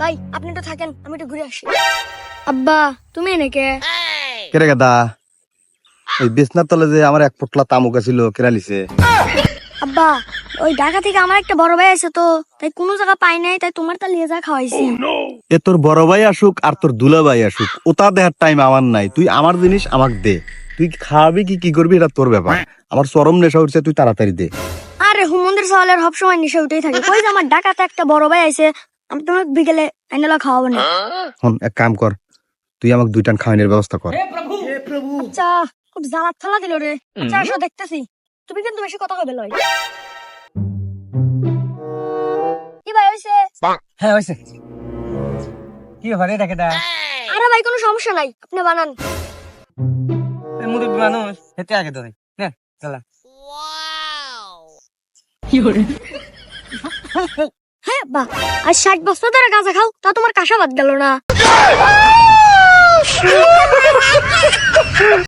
ভাই আপনি তো থাকেন আমি একটু ঘুরে আসি। আব্বা তুমি কেরে গাদা? এই বিছনার তলে যে আমার এক পোটলা তামুক আছিল কেরা লিছে? আব্বা ওই ঢাকা থেকে আমার একটা বড় ভাই আছে তো তাই কোনো জায়গা পাই নাই তাই তোমার তা লিয়ে যা খাওয়াইছি এ তোর বড় ভাই আসুক আর তোর দুলা ভাই আসুক ওটা দেখার টাইম আমার নাই তুই আমার জিনিস আমাকে দে। তুই খাওয়াবি কি কি করবি এটা তোর ব্যাপার। আমার চরম নেশা উঠছে তুই তাড়াতাড়ি দে। আরে হুমন্দির সওয়ালের সব সময় নেশা উঠেই থাকে। কই যে আমার ডাকাতে একটা বড় ভাই আছে আমি তোমাকে বিকেলে আইনালা খাওয়াবো না। হন এক কাম কর তুই আমাকে দুই টান খাওয়ানোর ব্যবস্থা কর। আচ্ছা খুব জ্বালাত থালা দিল রে। আচ্ছা আসো দেখতেছি। তুমি কিন্তু বেশি কথা কবে লয়। কি ভাই হইছে? হ্যাঁ হয়েছে কি ব্যাপার এটা কেটা আরে ভাই কোনো সমস্যা নাই। আপনি বানান। মুরব্বী মানুষ হেতে আগে ধরে। নে চলা। হ্যাঁ বা আর ষাট বস্তা ধরে গাঁজা খাও তা তোমার কাঁসা বাদ গেল না।